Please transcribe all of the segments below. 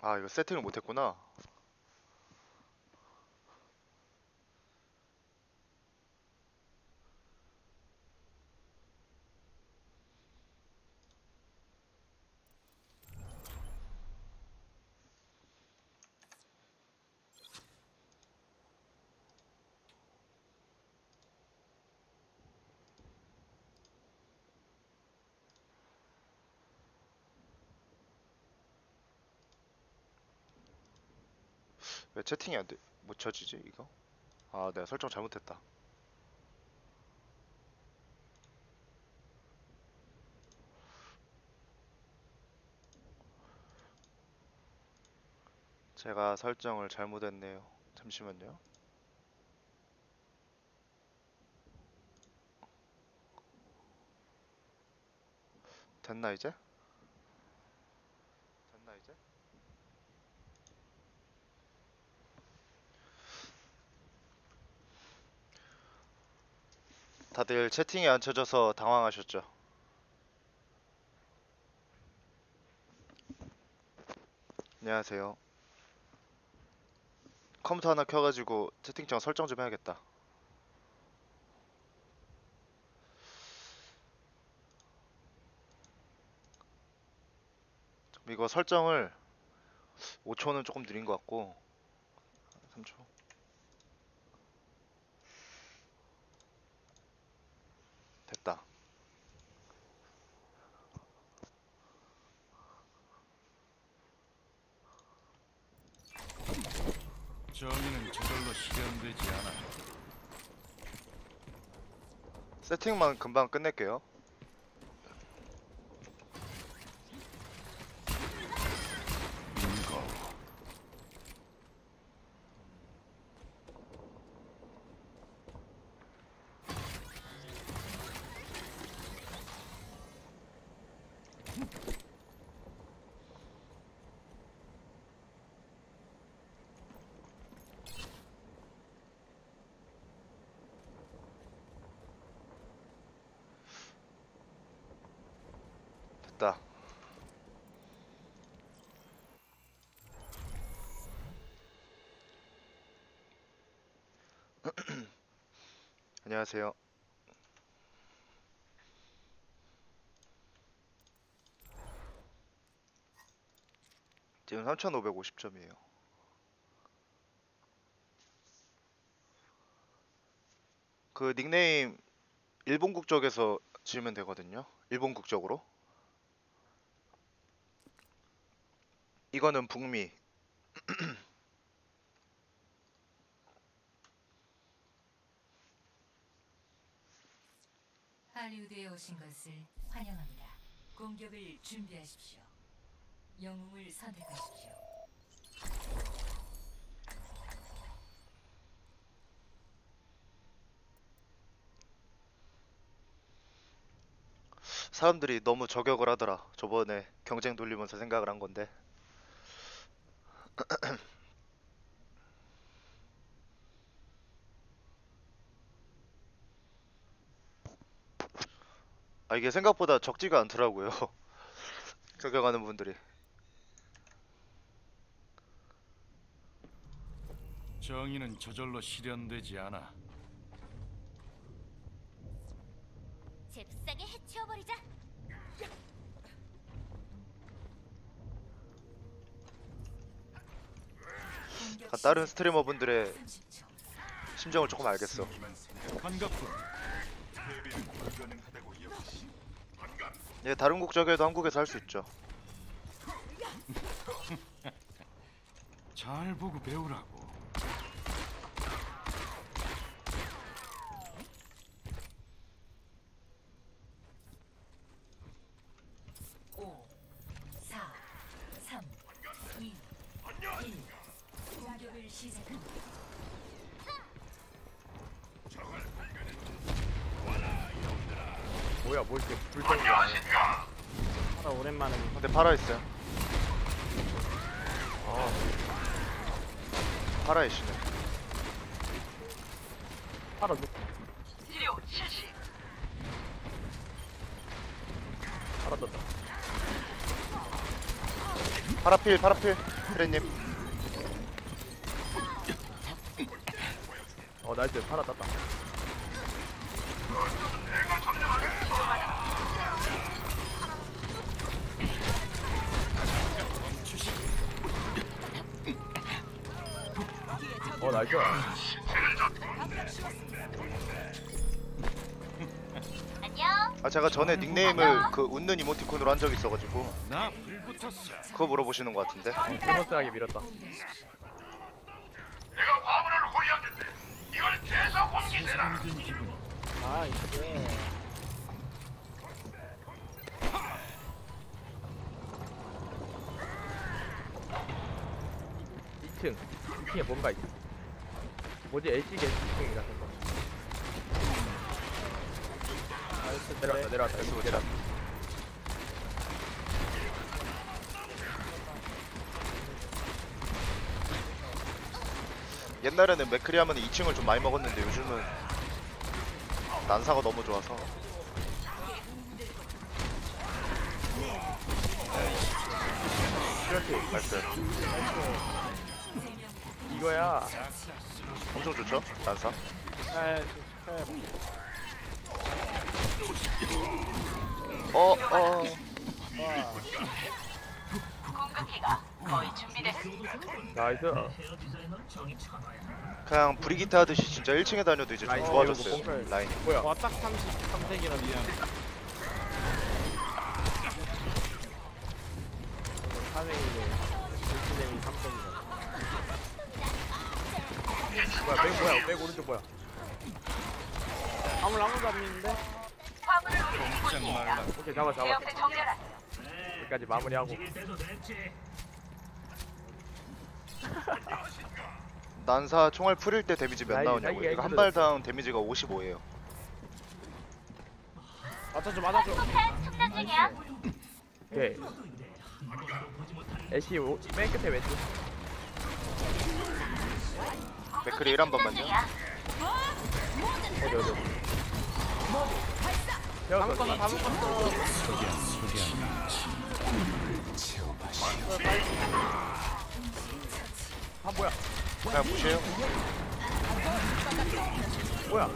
아 이거 세팅을 못했구나 왜 채팅이 안 돼? 못 쳐지지 이거? 아 내가 설정 잘못했다 제가 설정을 잘못했네요 잠시만요 됐나 이제? 됐나 이제? 다들 채팅이 안 쳐져서 당황하셨죠? 안녕하세요. 컴퓨터 하나 켜가지고 채팅창 설정 좀 해야겠다. 이거 설정을 5초는 조금 느린 것 같고 3초. 됐다. 정의는 저절로 실현되지 않아. 세팅만 금방 끝낼게요. 인거 됐다. 안녕하세요. 지금 3,550점이에요. 그 닉네임 일본 국적에서 지으면 되거든요. 일본 국적으로. 이거는 북미. 할리우드에 오신 것을 환영합니다. 공격을 준비하십시오. 영웅을 선택하십시오. 사람들이 너무 저격을 하더라. 저번에 경쟁 돌리면서 생각을 한 건데. 아, 이게 생각보다 적지가 않더라고요. 저격하는 분들이. 정의는 저절로 실현되지 않아. 잽싸게 해치워버리자. 공격 아, 다른 시작 스트리머 분들의 30초. 심정을 조금 알겠어. 예, 다른 국적에도 한국에서 할 수 있죠. 잘 보고 배우라고. 오, 사, 삼, 이, 일. 공격을 시작합니다. 불태우는 거야 하나 오랜만에 근데 팔아 있어요. 팔아 있시네. 팔아 놓 팔아 뒀다. 파라필, 파라필. 크레님. 어 나이스. 하나 땄다 어 나이스. 아 제가 전에 닉네임을 그 웃는 이모티콘으로 한 적이 있어가지고 나 불붙었어. 그거 물어보시는 것 같은데. 스무스하게 밀었다. 세상된 기분. 아 이게. 2층 2층에 뭔가 있어 뭐지? LC계 2층이 같은 거 내려왔다 내려왔다. 여기 내려왔다 옛날에는 맥크리 하면 2층을 좀 많이 먹었는데 요즘은 난사가 너무 좋아서. 그렇지 나이스 이거야. 엄청 좋죠? 난사? 어어. 나이스. 그냥 브리기트 하듯이 진짜 1층에 다녀도 이제 좀 라인 좋아졌어요 이거 라인 뭐야? 와딱 33색이라 미안. 사생이네 일진님이 3점이다 뭐야? 백 뭐야? 백 오른쪽 뭐야? 아무 아무도 안 믿는데? 오케이 잡아 잡아. 여기까지 마무리하고. 난사 총알 풀일 때 데미지 몇 라인 이거 한 라인 발당 데미지가 55예요. 맞아줘 맞아줘. 오케이. 애쉬 오, 맨 끝에 왼쪽 맥크리 1한 번만요. 어디 어디 다 묶었어. 아 뭐야 그냥 무시해요. 뭐야?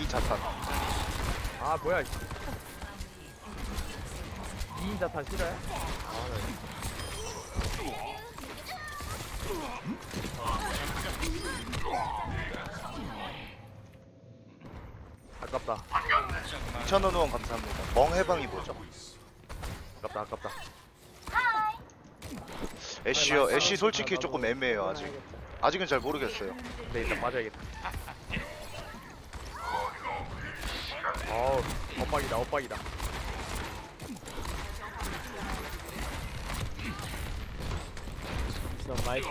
이 자탄. 아 뭐야 2인 자탄 싫어해? 아, 아깝다. 2,000원 후원 감사합니다. 멍 해방이 뭐죠? 아깝다 아깝다. 애쉬요. 애쉬 솔직히 조금 애매해요 아직. 아직은 잘 모르겠어요. 근데 일단 빠져야겠다. 어우 엇박이다 엇박이다. 너 마이크.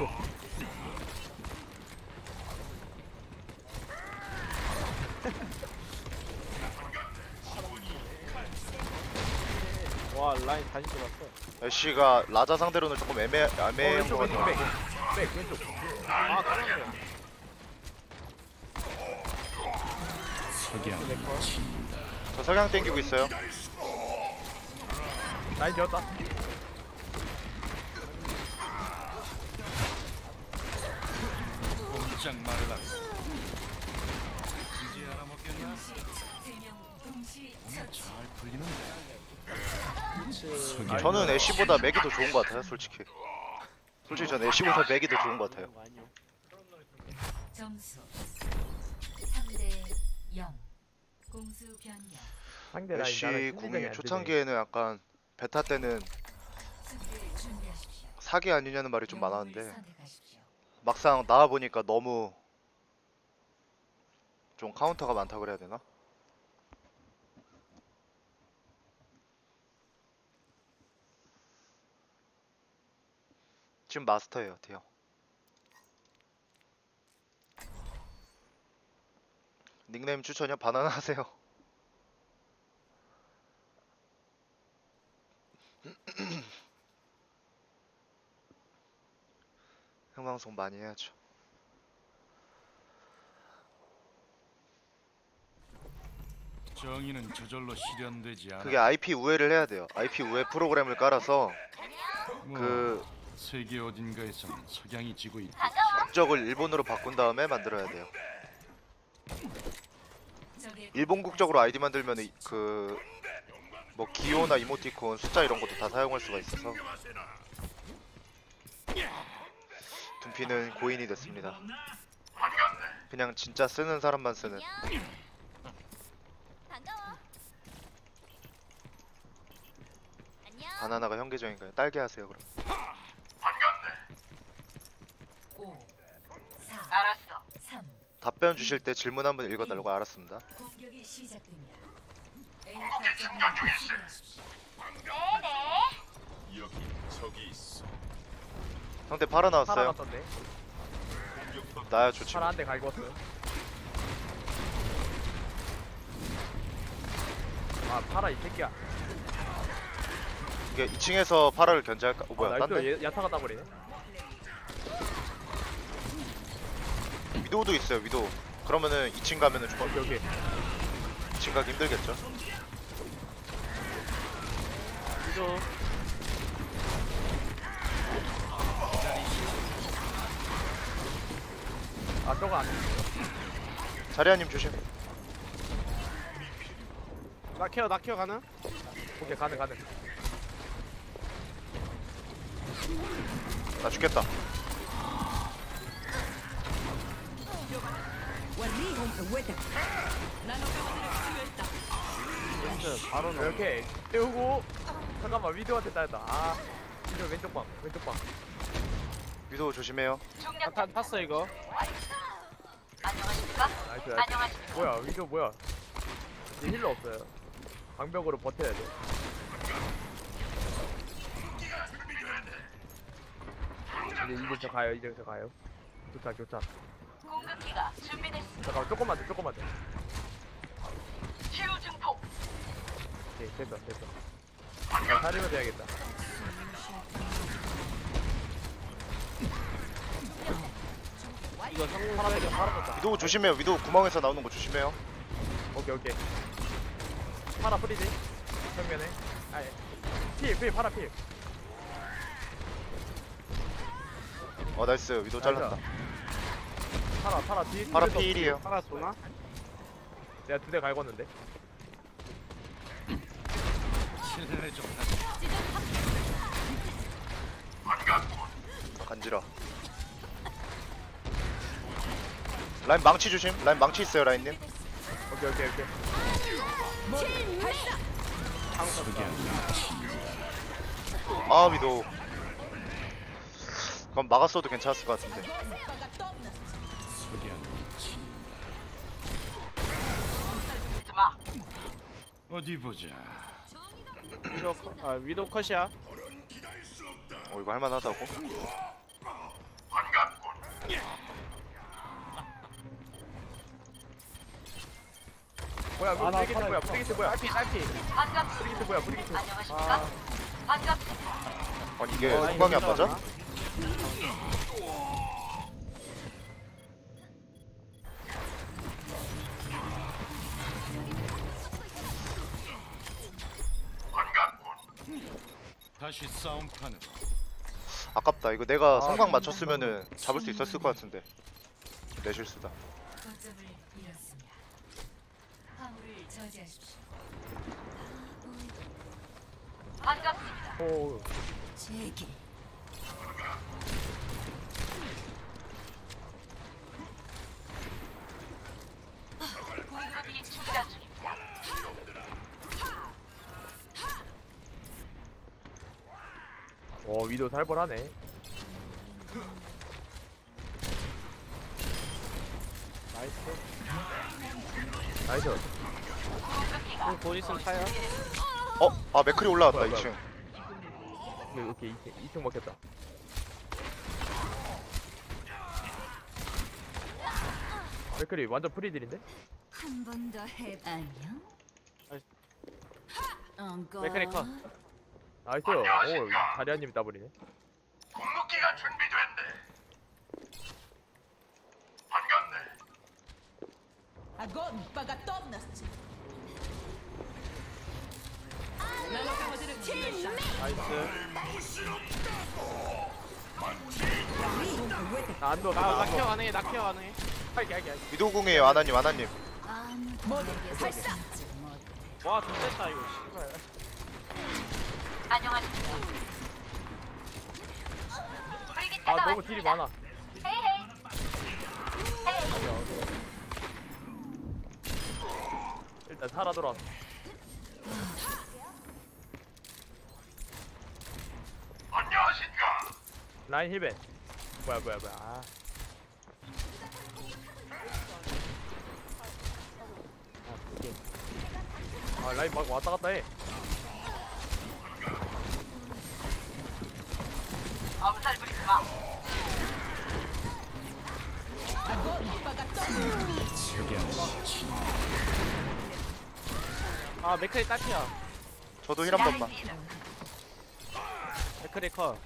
와 라인 다시 들었어. 애쉬가 라자 상대로는 조금 애매 어, 애매한 왼쪽 것 같아요 백, 백 왼쪽 아 그러네. 석양. 저 석양 땡기고 있어요 라인 지었다 꼼짝 말라. 이제 잘 풀리는데. 저는 애쉬보다 맥이 더 좋은 것 같아요 솔직히 솔직히 저는 애쉬보다 맥이 더 좋은 것 같아요 아니요. 점수 3대 0 공수 변경 상대 라인 애쉬 나랑 궁이 안 초창기에는 약간 베타 때는 수비를 준비하십시오 사기 아니냐는 말이 좀 영웅을 많았는데 선택하십시오. 막상 나와 보니까 너무 좀 카운터가 많다 그래야 되나? 지금 마스터예요, 디어. 닉네임 추천이요? 바나나 하세요. 생방송 많이 해야죠. 정의는 저절로 실현되지 않아. 그게 IP 우회를 해야 돼요. IP 우회 프로그램을 깔아서 뭐, 그 세계 어딘가에선 석양이 지고 있다. 국적을 일본으로 바꾼 다음에 만들어야 돼요. 일본 국적으로 아이디 만들면 그 뭐 기호나 이모티콘 숫자 이런 것도 다 사용할 수가 있어서 둠피는 고인이 됐습니다. 그냥 진짜 쓰는 사람만 쓰는. 바나나가 형 계정인가요? 딸기 하세요 그럼. 5 4 알았어 3 답변 주실 때 질문 한번 읽어달라고 알았습니다. 공격이 시작됩니다 A 거점을 수비하십시오 네네. 상대 팔아 나왔어요. 살아났던데. 나야 좋지. 파라 한대 갈궜어. 아 파라 이 새끼야. 이게 2층에서 파라를 견제할까? 어 뭐야? 아, 딴데? 얘- 야타가 따버리네. 위도우도 있어요. 위도우. 그러면은 2층 가면은 좀 오케이 오케이. 2층 가기 힘들겠죠? 위도 아 저거 안. 자리아님 조심. 나 케어 나 케어 가능? 오케이 가능 가능. 나 죽겠다. 진짜 바로 넣어 이렇게 떼우고 잠깐만 위도한테 따였다. 아 위도 왼쪽 방 왼쪽 방. 위도우 조심해요. 타, 탔어 이거 안녕하십니까? 나이스 나이스. 뭐야 위도 뭐야? 이제 힐러 없어요. 방벽으로 버텨야 돼. 이제 이제 저 가요 이제 저 가요. 교차 교차. 공격기가 준비됐습니다. 잠깐만 조금만 더 조금만 더. 치유 증폭. 오케이 됐어 됐어. 나 살리면 돼야겠다. 이거 더 하나 더. 위도우 조심해요. 위도우 구멍에서 나오는 거 조심해요. 오케이 오케이. 파라 프리지. 정면에. 아예. 필, 필, 파라 필. 어 나이스. 위도우 잘랐다. 파라, 파라 뒤. 파라 뒤에서 피일이에요. 하나 쏘나? 내가 두 대 갈궜는데. 실례 좀 하자. 간지러. 라인 망치 조심. 라인 망치 있어요, 라인님. 오케이 오케이 오케이. 아 위도우. 그럼 막았어도 괜찮았을 것 같은데. 어디 보자. 위도 컷- 아 위도 컷이야 어 이거 할만하다고. 뭐야, 아, 나 브리기트 뭐야, 있어. 브리기트 뭐야, 딸피 딸피. 브리기트 뭐야, 브리기트. 안녕하십니까? 반갑습니다. 아니 이게 어, 후방이 안 맞아? 아깝다. 이거 내가 아, 성광 맞췄으면은 잡을 수 있었을 것 같은데. 내 실수다. 거점을 잃었습니다 화물을 저지하십시오 반갑습니다. 오, 제길 어, 위도 살벌하네. 나이스 나이스. 형, 돈 있으면 타요 어? 아 맥클이 올라왔다 뭐야, 2층. 오케이, 오케이, 2층, 2층 먹겠다. 맥클이 완전 프리딜인데? 한 번 더 해. 안녕. 엉거. 메카닉 컷 나이스. 오, 자리아님이 따버리네. Огонь по готовности! 나이스 나안 넣어. 나, 나안 나 케어 넣어. 가능해, 나 케어 가능해. 할게 할게 할게. 위도궁이에요 아나님 아나님 아무도 내게 살짝 못 와, 좋됐다, 이거. 씨발. 안녕하십니까. 아 너무 딜이 많아. 헤이 헤이. 일단 살아 돌아왔어. 안녕하십니까. 라인 힐벤. 뭐야 뭐야 뭐야. 아. 아 라인 막 왔다 갔다 해. 아, 맥크리 딱이야. 저도 힐 한 번만 맥크리 컷.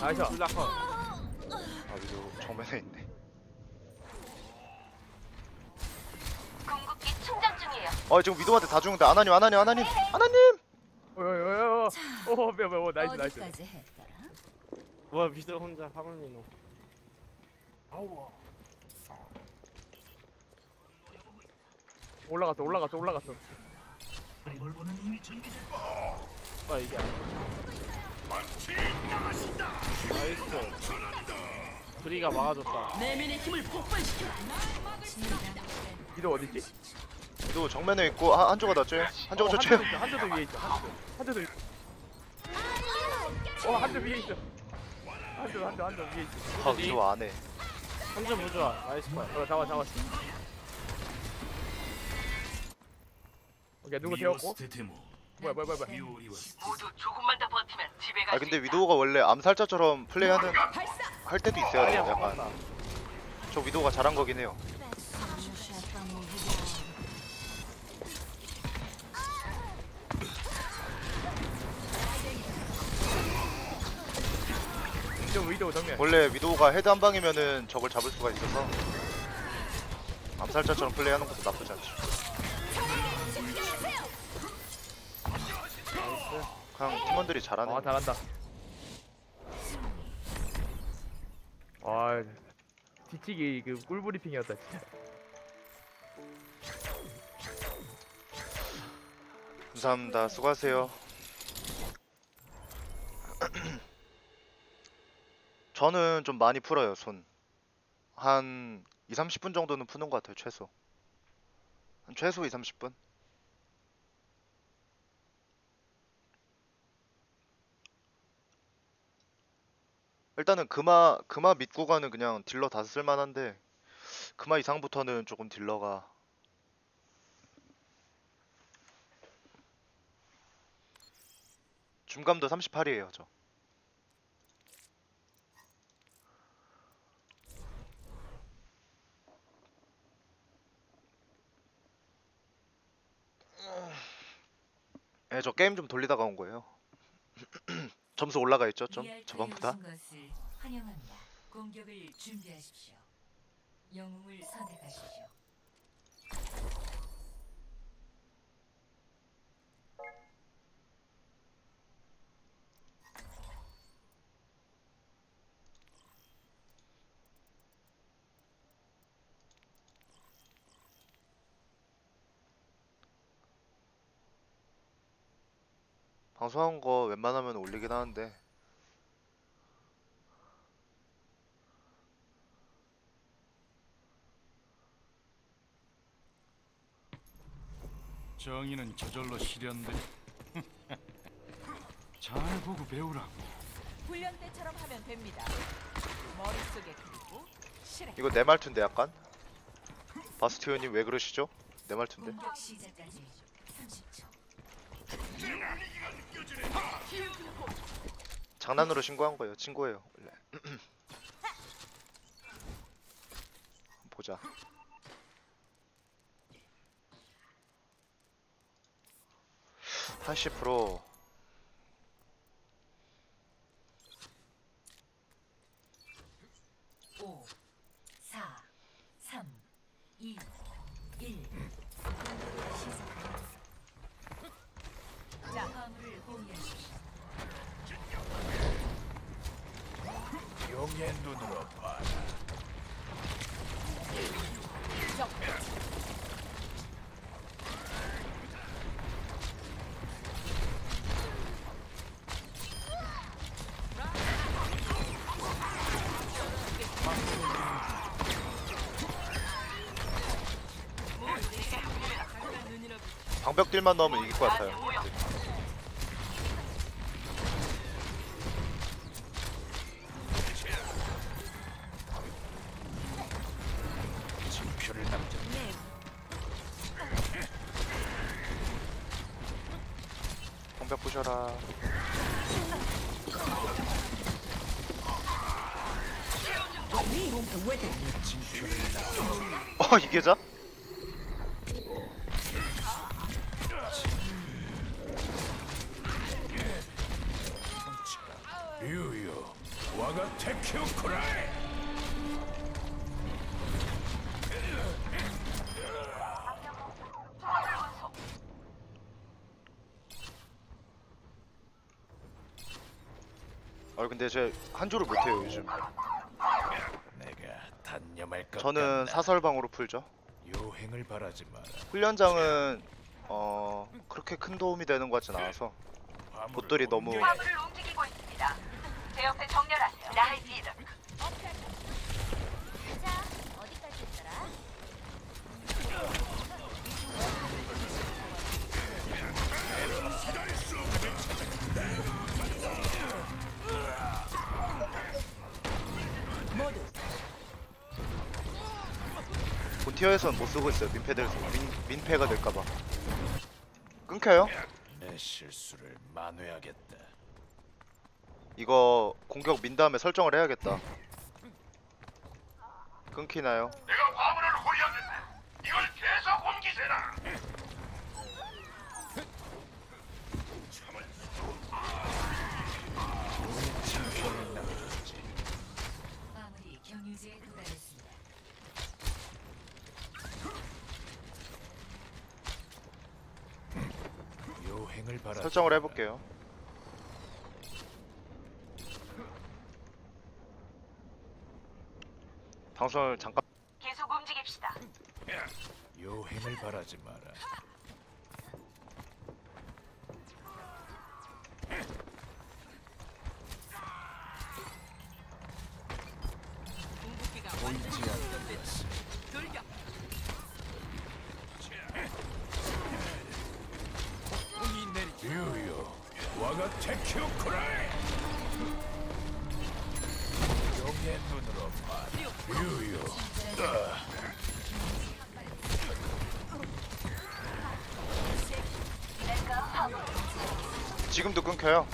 나이스. 둘다 컷. 아 위도 정면에 있네 궁극기 충전 중이에요. 어 지금 위도한테 다 죽는데 아나님 아나님 아나님 아나님 오오오 오. 오 뭐야 뭐야 나이스 나이스. 어디까지 했더라? 와, 미드 혼자 화물민호. 올라갔어 올라갔어 올라갔어. 아, 이게 아니야. 나이스. 브리가 막아줬다. 내면의 힘을 폭발시켜. 미도 어디 있지? 위도 정면에 있고 한, 한조가 낫죠 한조가 어, 좋죠 한조도 있어, 한조도 위에. 한조. 한조도 있어. 어 한조 위에 있어. 한조 한조 한조 위에 있어. 아 위도 안해 한점 무좋아. 나이스 컷. 어 잡아 잡았어. 오케이 누구 되었고? 뭐야 뭐야 뭐야 뭐야. 모두 조금만 더 버티면 집에 아 갈수 근데 있다. 위도우가 원래 암살자처럼 플레이하는 할 때도 있어야 돼요 약간. 저 위도우가 잘한 거긴 해요 위도 위도 정면. 원래 위도우가 헤드 한 방이면은 적을 잡을 수가 있어서 암살자처럼 플레이하는 것도 나쁘지 않죠 그냥 팀원들이 잘하네 아 잘한다. 아 뒤치기 그 꿀브리핑이었다 진짜. 감사합니다 수고하세요 저는 좀 많이 풀어요 손. 한 2, 30분 정도는 푸는 것 같아요 최소. 한 최소 2, 30분. 일단은 금화 금화 밑 구간은 그냥 딜러 다 쓸만한데 금화 이상부터는 조금 딜러가 중감도 38이에요 저 예, 저 게임 좀 돌리다가 온 거예요. 점수 올라가 있죠, 좀 저번보다. 환영합니다. 공격을 준비하십시오. 영웅을 선택하십시오. 방송한 거 웬만하면 올리긴 하는데 정의는 저절로 실현돼. 잘 보고 배우라고. 훈련 때처럼 하면 됩니다. 머릿속에 그리고 실행. 이거 내 말투인데 약간 바스티온님 왜 그러시죠? 내 말투인데 공격 시작까지 30초. 장난으로 신고한 거예요. 친구예요 원래. 보자. 팔십 프로 오, 사, 삼, 이, 일. 시작. 자, 화물을 공유하십시오. 방벽 딜만 넣으면 이길 것 같아요. 아 근데 제한 조를 못해요 요즘. 내가 단념할 것 저는 같나? 사설방으로 풀죠. 요행을 바라지 마라. 훈련장은 어 그렇게 큰 도움이 되는 것 같진 않아서 보들이 너무 화물을 움직이고 있습니다. 제 옆에 정렬하세요. 나이스 본 티어에서는 못 쓰고 있어요. 민폐돼서 민, 민폐가 될까봐. 끊겨요? 내 실수를 만회하겠다. 이거 공격 민 다음에 설정을 해야겠다. 끊기나요? 마무리 경유지에 도달했습니다. 바라지 설정을. 해볼게요. 방송을 잠깐 계속 움직입시다. 요행을 바라지 마라. 궁극기가 완전히 작동됐지. 돌격. 유유, 와가 테키오코라이. 지금도 끊겨요.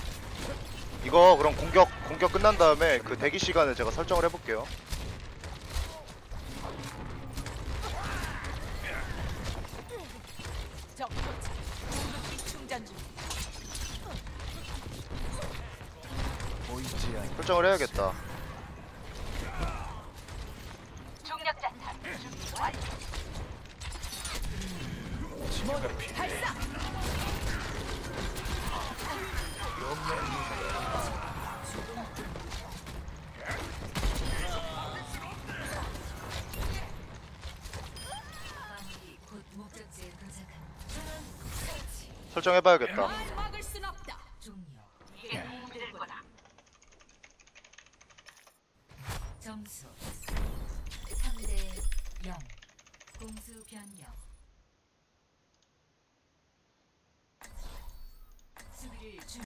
이거 그럼 공격 공격 끝난 다음에 그 대기 시간을 제가 설정을 해볼게요. 적 포착. 궁극기 충전 중. 보이지 않. 설정을 해야겠다. 중력 자탄 준비 완료. 치료가 필요해. 발사. 마무리 곧 목적 도착합니다. 설치 설정해봐야겠다.